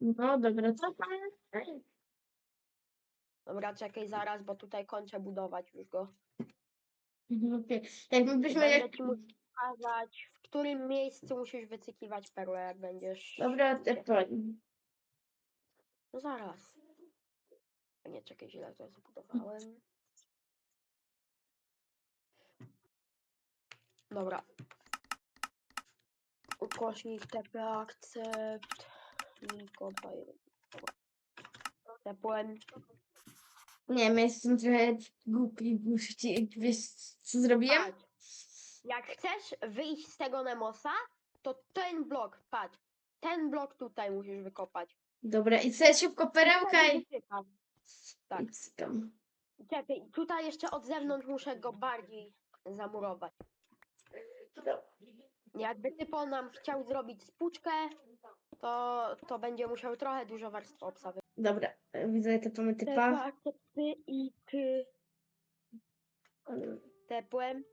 No dobra, to Dobra, czekaj zaraz, bo tutaj kończę budować już go. Okej. Jakbyśmy Będę jak... ci musiał pokazać, w którym miejscu musisz wycykiwać perłę, jak będziesz... Dobra, te. No zaraz. Nie, czekaj, źle to zbudowałem. Dobra. Ukośnik TP akcept. Niko Dobra. Tepłem. Nie wiem, jestem trochę głupi, muszę ci... Wiesz, co zrobiłem? Patrz. Jak chcesz wyjść z tego Nemosa, to ten blok, patrz. Ten blok tutaj musisz wykopać. Dobra, i sobie szybko perełka i... Wysypam. Tak. i cykam. Czekaj, tutaj jeszcze od zewnątrz muszę go bardziej zamurować. Jakby typo nam chciał zrobić spuczkę, to, to będzie musiał trochę dużo warstw obsawy. Dobra, widzę te mamy typa. ty i ty tepłem.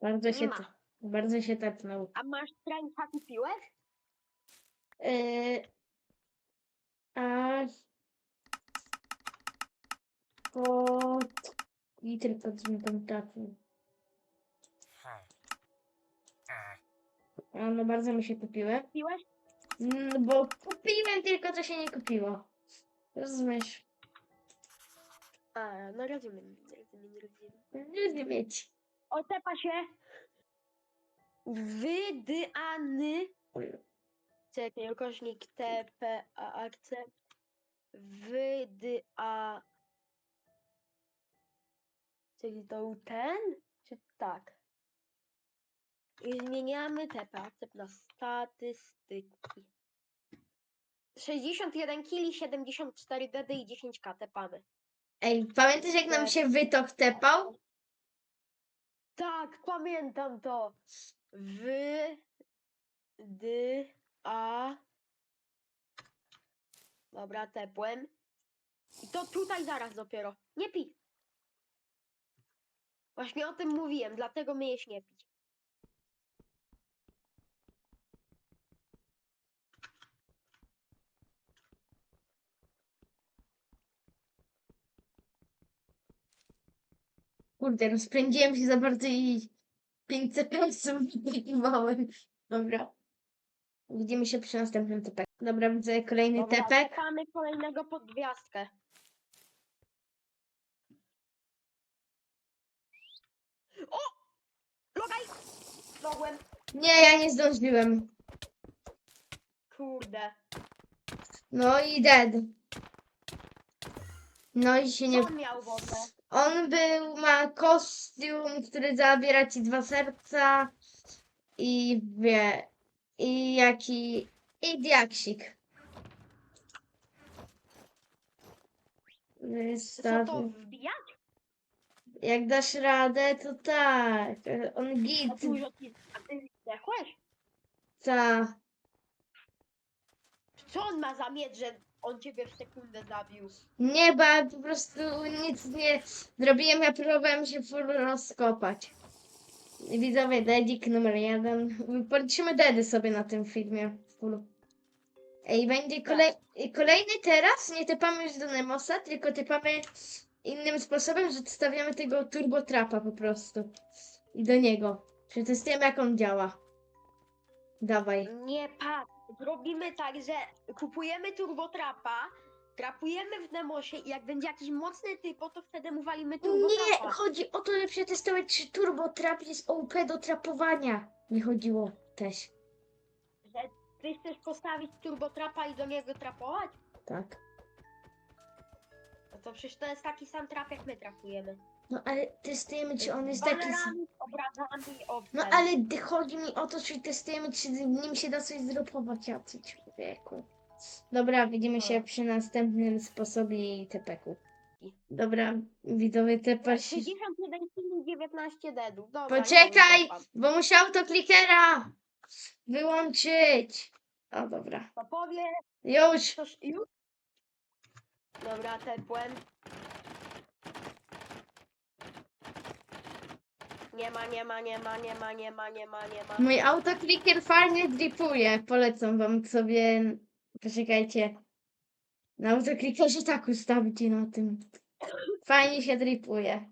Bardzo Nie się, ma. te- bardzo się tepnął. A masz strańca kupiłeś? Yy, a pod i tylko tam trafił. A no bardzo mi się kupiły. Kupiłeś? Mm, bo kupiłem tylko co się nie kupiło. Rozumiesz? A, no rozumiem, rozumiem, rozumiem. Nie mieć. Otepa się. Wydyany. Czekaj, ukośnik TP a akcept. Wydy a. Czyli to był ten? Czy tak? I zmieniamy TP akcept na statystyki. 61 kili, 74 DD i 10 k tepamy. Ej, pamiętasz jak nam się wytok tepał? Tak, pamiętam to. Wy, dy, a. Dobra, tepłem. I to tutaj zaraz dopiero. Nie pij. Właśnie o tym mówiłem, dlatego myjesz nie pić. Kurde, rozpędziłem się za bardzo i 500 pensów wykiwałem. Dobra. Widzimy się przy następnym tepek. Dobra, widzę kolejny Dobra, tepek. Czekamy kolejnego podgwiazdkę. O! Mogłem. Nie, ja nie zdążyłem. Kurde. No i dead. No i się nie... On miał wodę. On był, ma kostium, który zabiera ci dwa serca i wie, i jaki, i diaksik. Co to Wystawię. Jak dasz radę, to tak. On A git. A ty zdechłeś? ta. Co on ma za że on ciebie w sekundę zabił? Nie, bo ja po prostu nic nie zrobiłem, ja próbowałem się full rozkopać. Widzowie, dedik numer jeden. Policzymy dedy sobie na tym filmie. Full. Ej, będzie kolej... kolejny teraz, nie typamy już do Nemosa, tylko typamy innym sposobem, że stawiamy tego turbo trapa po prostu. I do niego. Przetestujemy jak on działa. Dawaj. Nie, patrz. Zrobimy tak, że kupujemy turbotrapa, trapujemy w Nemosie i jak będzie jakiś mocny typo, to wtedy mu walimy Nie, turbotrapa. chodzi o to, żeby przetestować, czy turbo trap jest OP do trapowania. Nie chodziło też. Że ty chcesz postawić turbotrapa i do niego trapować? Tak. To przecież to jest taki sam trap, jak my trapujemy. No ale testujemy, czy on jest taki... sam. Banerami, obrazami. No ale chodzi mi o to, czy testujemy, czy nim się da coś zrobić, ja co człowieku. Dobra, widzimy się No. przy następnym sposobie TPK-u. Dobra, widzowie TP się... 61 kg, 19 dedów. Dobra, Poczekaj, nie bo muszę autoklikera wyłączyć. O, dobra. To powie, Już. toż już? Dobra, tepłem. Nie ma, nie ma, nie ma, nie ma, nie ma, nie ma, nie ma. Mój autokliker fajnie dripuje. Polecam wam sobie. Poczekajcie. Na autoklikerze tak ustawicie na tym. Fajnie się dripuje.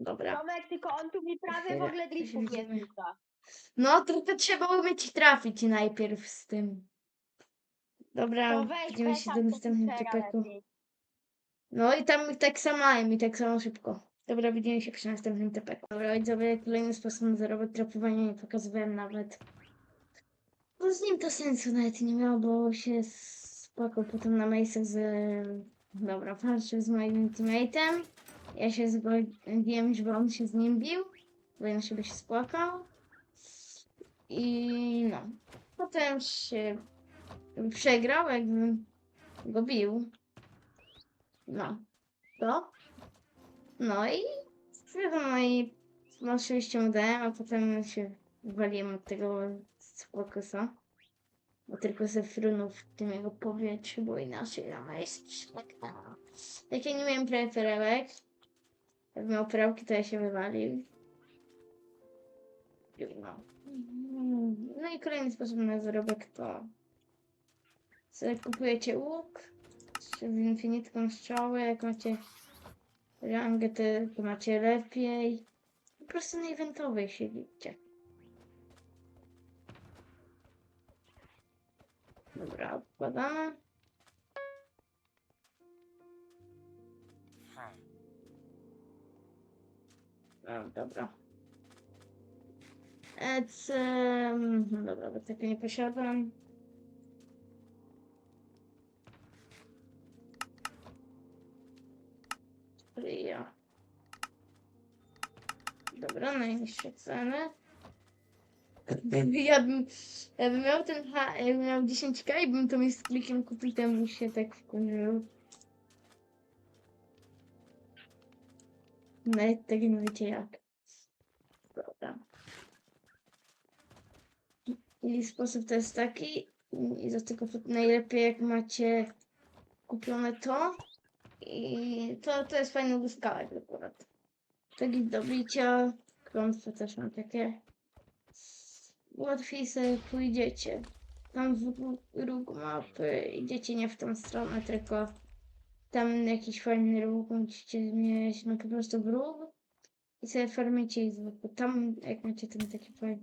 Dobra. Tomek, tylko on tu mi prawie w ogóle drifów nie zrzuca. No, tylko trzeba umieć trafić najpierw z tym. Dobra, To się do następnego. komputera lepiej. No i tam tak samo i tak samo szybko. Dobra, widzimy się przy następnym typeku. Dobra, widzowie, kolejny sposób na zarobić trapowania nie pokazywałem nawet. Bo z nim to sensu nawet nie miało, bo się spłakał potem na miejscach z... Dobra, walczył z moim teammate'em. Ja się zgodziłem, żeby on się z nim bił, bo by się spłakał. I no. Potem się przegrał, jakbym go bił. No. To? No i wiadomo, i no, oczywiście mu dałem, a potem się wywaliłem od tego spłokosa. Bo tylko ze frunął w tym jego powietrzu, bo inaczej na jest. Jak ja nie miałem prawie perełek, jak miał perełki, to ja się wywalił. No. no i kolejny sposób na zarobek to kupujecie łuk, z infinitką strzały, jak macie rangę, to, macie lepiej. Po prostu na eventowej siedzicie. Dobra, odkładamy. No, dobra. Ec, no dobra, bo tego nie posiadam. Ja. Dobra, najniższe ceny. Ja bym, ja bym miał ten H, ja bym miał 10k i bym to mi z klikiem kupił, to bym się tak wkurzył. Nawet tego nie wiecie jak. Dobra. I sposób to jest taki, i do tego najlepiej jak macie kupione to, i to, to jest fajny błyskałek akurat. Taki do bicia, klątwy też mam takie. Łatwiej sobie pójdziecie. Tam w róg mapy idziecie nie w tą stronę, tylko tam jakiś fajny róg musicie mieć, no po prostu w róg i sobie farmicie ich zwykle. Tam jak macie ten taki fajny.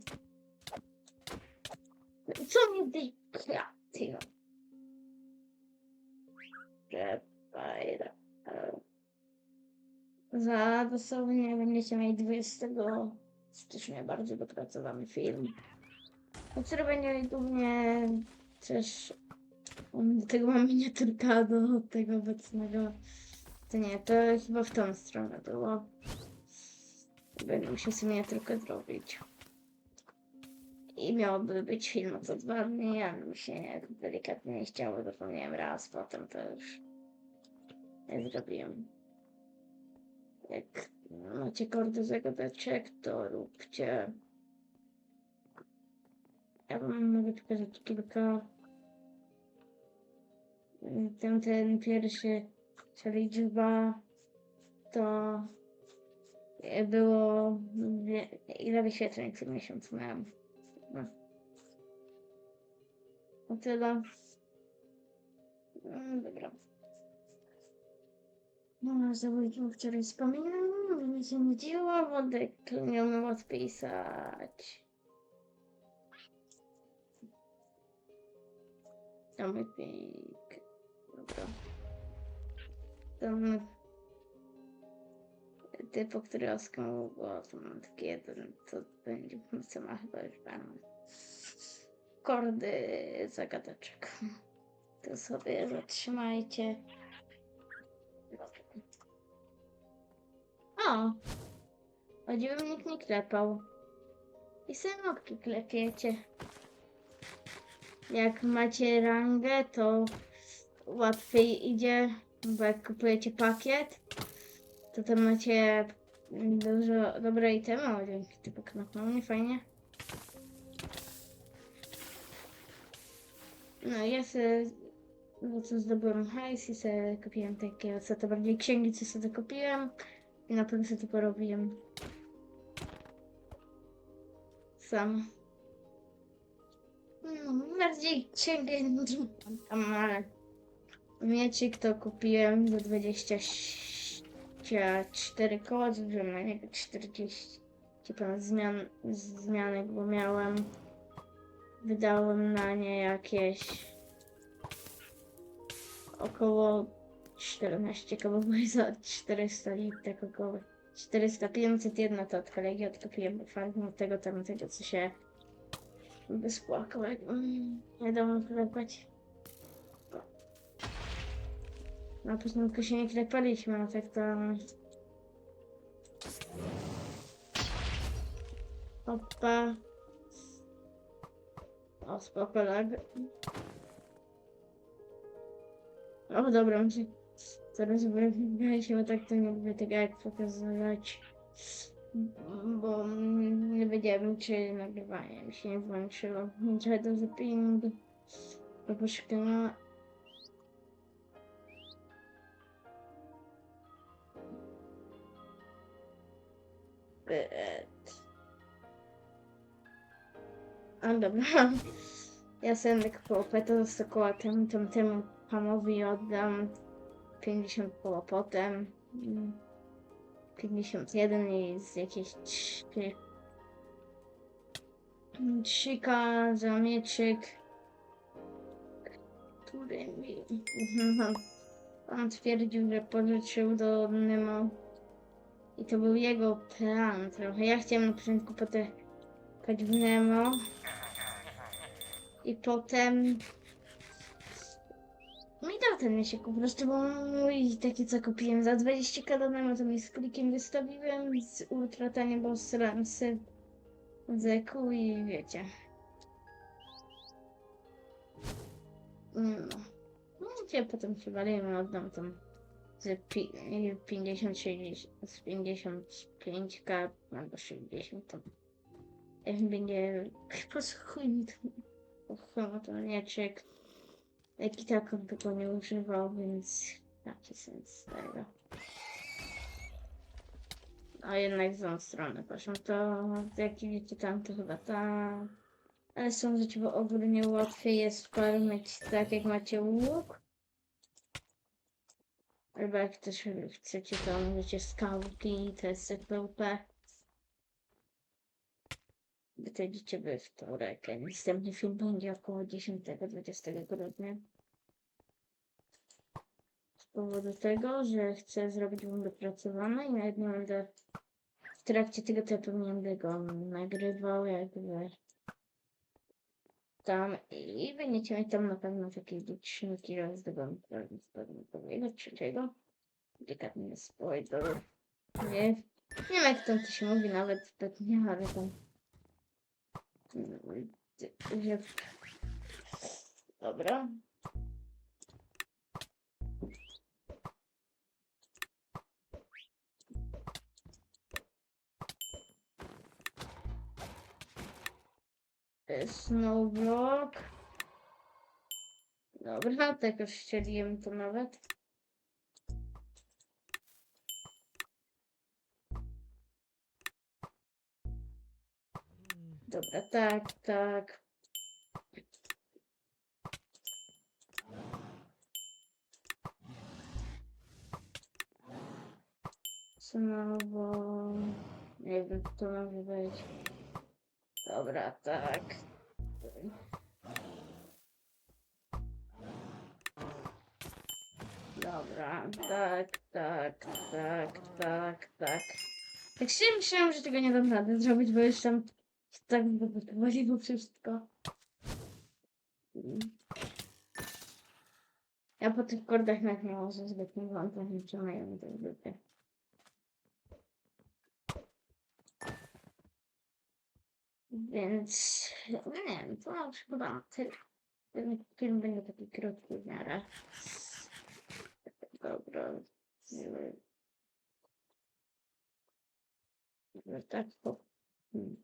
Co mi tej kraty? Prepare. Za dosłownie będziecie mieli 20 stycznia bardzo dopracowany film. Który będzie głównie też do tego mam miniaturka do tego obecnego. To nie, to chyba w tą stronę było. Będę musiał sobie miniaturkę zrobić. I miałoby być film za dwa dni, ale mi się delikatnie nie chciało, zapomniałem raz, potem to już zrobiłem. Jak macie kordy zagadeczek, to róbcie. Ja wam mogę pokazać kilka. Ten, ten pierwszy, ta liczba, to było ile wyświetleń co miesiąc miałem. No. O tyle. No, dobra. No, zabójcą wczoraj wspominam, mi się nudziło, Wodek miał odpisać. Domypik. Dobra. Tam typ, o który oskał głos, mam taki jeden, to będzie, co ma chyba już pan. Kordy zagadeczek. To sobie zatrzymajcie. O! Chodziłem nikt nie klepał. I samotki klepiecie. Jak macie rangę, to łatwiej idzie, bo jak kupujecie pakiet, to tam macie dużo dobre itemy. O, dzięki, typu knopnął mnie fajnie. No, ja sobie no co zdobyłem hajs i sobie kupiłem takie, co to bardziej księgi, co sobie kupiłem i na pewno sobie to porobiłem. samo. No, bardziej księgę tam, ale mieczyk to kupiłem za 24 koła, zużyłem na niego 40 pan zmian, zmianek, bo miałem wydałem na nie jakieś około 14 kołowych za 400 litrów kokoły. 400, 501 to od kolegi odkupiłem, bo fakt tego tamtego, co się wyspłakał, jak mm, dał klepać. Na początku się nie klepaliśmy, a tak to... Opa. O, spoko lag. O, dobra, muszę... Teraz się tak to nie lubię tego jak pokazywać. Bo nie wiedziałem, czy nagrywanie mi się nie włączyło. Trochę to zapinning. Do poszukania. Bet. A dobra. Ja sobie kupię to z około temu, temu, temu pamowi oddam 50 koła potem. mm, 51 i z jakieś 3 trzyka za mieczyk, który mi pan, pan twierdził, że pożyczył do Nemo. I to był jego plan trochę. Ja chciałem na początku potykać w Nemo. I potem mi dał ten miesiąc po prostu, bo mój taki co kupiłem za 20 kadonemu, to mi z klikiem wystawiłem z ultra tanie, bo sramsy zeku i wiecie. No. No gdzie potem się walimy, oddam tam z pi- 50, 60, z 55k albo 60 tam. Jak będzie, posłuchuj mi to, posłuchuj to mieczek. Jak i tak on tego nie używał, więc jaki sens z tego. A jednak z tą stronę proszę, to jak widzicie tam to chyba ta. Ale są rzeczy, bo ogólnie łatwiej jest farmić tak jak macie łuk. Albo jak też chcecie, to możecie skałki, to jest PvP. Wyjdziecie we wtorek, następny film będzie około 10-20 grudnia. Z powodu tego, że chcę zrobić mu dopracowane i nawet nie będę w trakcie tego to ja pewnie będę go nagrywał jakby tam i będziecie mieć tam na pewno takie liczynki raz do prawdopodobnego trzeciego. Delikatny spoiler. Nie, nie wiem jak tam to się mówi nawet pewnie, ale tam że... Dobra. Snowblock. Dobra, tak już ścieliłem to nawet. Dobra, tak, tak. Znowu... Nie wiem, co to może. Dobra, tak. Dobra, tak, tak, tak, tak, tak. Tak się myślałam, że tego nie dam rady zrobić, bo już tak wypływało wszystko. Mm. Ja po tych kordach nawet nie może zbytnio wątpić, nie przemają te zbytnie. Więc, nie wiem, to na tyle. Ten film będzie taki krótki w miarę. Dobra. Tak, hop. Hmm.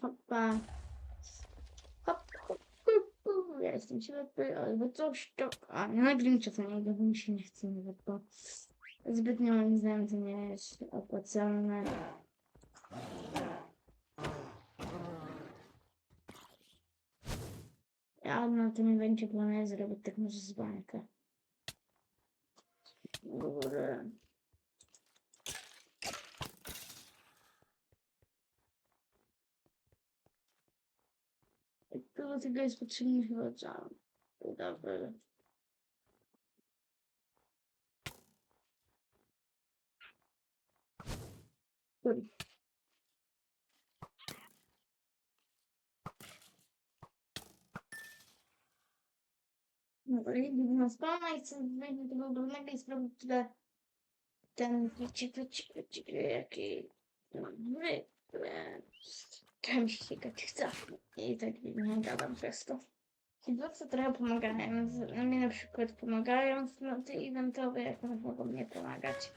Hopa. Hop, hop, hop, hop. Ja jestem ślepy, albo coś to... A, ja nagrywam czasem, bo mi się nie chce nawet, bo Zbytnio moim zdaniem to nie jest opłacalne. Ja na tym evencie planuję zrobić tak może z. Do tego jest potrzebny chyba jam. Dobry. Kurde. No i na spawna i chcę wejść do tego głównego i sprawdzić tyle ten wiecie, wiecie, wiecie, jaki dobry. Tam się ścigać chce. I tak nie gadam przez to. Kidowcy trochę pomagają. No Mi na przykład pomagają w noty eventowe, jak mogą mnie pomagać.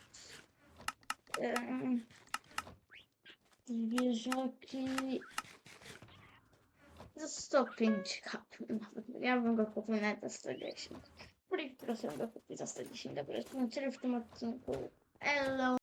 Em, Zwierzaki. Za 105 kap. Ja bym go kupił nawet za 110. Plik proszę go kupić za 110. Dobra, skończyli w tym odcinku. Hello.